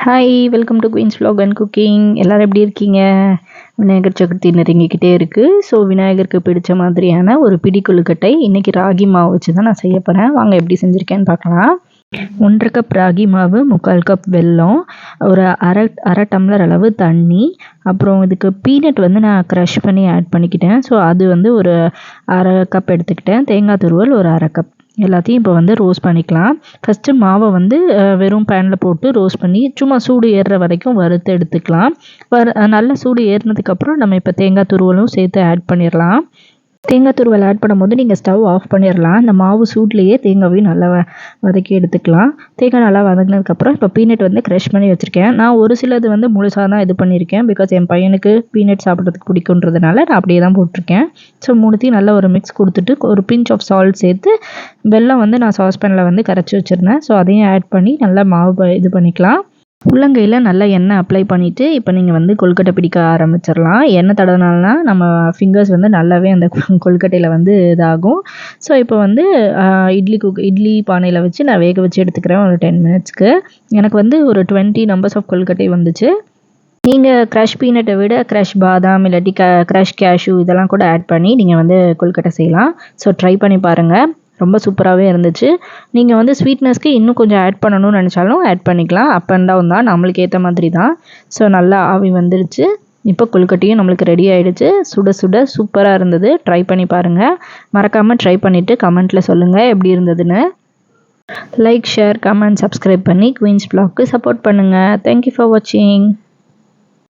Hi welcome to queens vlog and cooking எல்லோரும் எப்படி இருக்கீங்க? விநாயகர் சதுர்த்தி நெருங்கிக்கிட்டே இருக்குது ஸோ விநாயகருக்கு பிடித்த மாதிரியான ஒரு பிடி கொழுக்கட்டை இன்றைக்கி ராகி மாவு வச்சு தான் நான் செய்ய போகிறேன் வாங்க எப்படி செஞ்சுருக்கேன்னு பார்க்கலாம். ஒன்றரை கப் ராகி மாவு முக்கால் கப் வெல்லம் ஒரு அரை அரை டம்ளர் அளவு தண்ணி அப்புறம் இதுக்கு பீனட் வந்து நான் க்ரஷ் பண்ணி ஆட் பண்ணிக்கிட்டேன். ஸோ அது வந்து ஒரு அரை கப் எடுத்துக்கிட்டேன். தேங்காய் துருவல் ஒரு அரை கப் எல்லாத்தையும் இப்போ வந்து ரோஸ்ட் பண்ணிக்கலாம். ஃபஸ்ட்டு மாவை வந்து வெறும் பேனில் போட்டு ரோஸ்ட் பண்ணி சும்மா சூடு ஏறுற வரைக்கும் வறுத்து எடுத்துக்கலாம். வறு நல்லா சூடு ஏறினதுக்கப்புறம் நம்ம இப்போ தேங்காய் துருவலும் சேர்த்து ஆட் பண்ணிடலாம் தேங்காய் துருவல் ஆட் பண்ணும்போது நீங்கள் ஸ்டவ் ஆஃப் பண்ணிடலாம் இந்த மாவு சூட்லேயே தேங்காவையும் நல்லா வதக்கி எடுத்துக்கலாம். தேங்காய் நல்லா வதங்கினதுக்கப்புறம் இப்போ பீனட் வந்து க்ரஷ் பண்ணி வச்சுருக்கேன். நான் ஒரு சிலது வந்து முழுசாக தான் இது பண்ணியிருக்கேன் பிகாஸ் என் பையனுக்கு பீனட் சாப்பிட்றதுக்கு பிடிக்குன்றதுனால நான் அப்படியே தான் போட்டிருக்கேன். ஸோ மூணுத்தையும் நல்லா ஒரு மிக்ஸ் கொடுத்துட்டு ஒரு பிஞ்ச் ஆஃப் சால்ட் சேர்த்து வெல்லம் வந்து நான் சாஸ்பேனில் வந்து கரைச்சி வச்சுருந்தேன். ஸோ அதையும் ஆட் பண்ணி நல்லா மாவு இது பண்ணிக்கலாம். உள்ளங்கையில் நல்லா எண்ணெய் அப்ளை பண்ணிவிட்டு இப்போ நீங்கள் வந்து கொழுக்கட்டை பிடிக்க ஆரம்பிச்சிடலாம். எண்ணெய் தடவினால்னா நம்ம ஃபிங்கர்ஸ் வந்து நல்லாவே அந்த கொழுக்கட்டையில் வந்து இதாகும். ஸோ இப்போ வந்து இட்லி குக் இட்லி பானையில் வச்சு நான் வேக வச்சு எடுத்துக்கிறேன் ஒரு டென் மினிட்ஸ்க்கு எனக்கு வந்து ஒரு டுவெண்ட்டி நம்பர்ஸ் ஆஃப் கொழுக்கட்டை வந்துச்சு. நீங்கள் க்ரஷ் பீனட்டை விட க்ரஷ் பாதாம் இல்லாட்டி க க்ரஷ் கேஷ்யூ இதெல்லாம் கூட ஆட் பண்ணி நீங்கள் வந்து கொழுக்கட்டை செய்யலாம். ஸோ ட்ரை பண்ணி பாருங்கள் ரொம்ப சூப்பராகவே இருந்துச்சு. நீங்கள் வந்து ஸ்வீட்னஸ்க்கு இன்னும் கொஞ்சம் ஆட் பண்ணணும்னு நினச்சாலும் ஆட் பண்ணிக்கலாம். அப் அண்ட் டவுன் தான் நம்மளுக்கு ஏற்ற மாதிரி தான். ஸோ நல்லா ஆவி வந்துருச்சு. இப்போ கொழுக்கட்டையும் நம்மளுக்கு ரெடி ஆகிடுச்சு சுட சுட சூப்பராக இருந்தது. ட்ரை பண்ணி பாருங்கள் மறக்காமல் ட்ரை பண்ணிவிட்டு கமெண்ட்டில் சொல்லுங்கள் எப்படி இருந்ததுன்னு. லைக் ஷேர் கமெண்ட் சப்ஸ்கிரைப் பண்ணி குயின்ஸ் பிளாக்கு சப்போர்ட் பண்ணுங்கள் தேங்க்யூ ஃபார் வாட்சிங்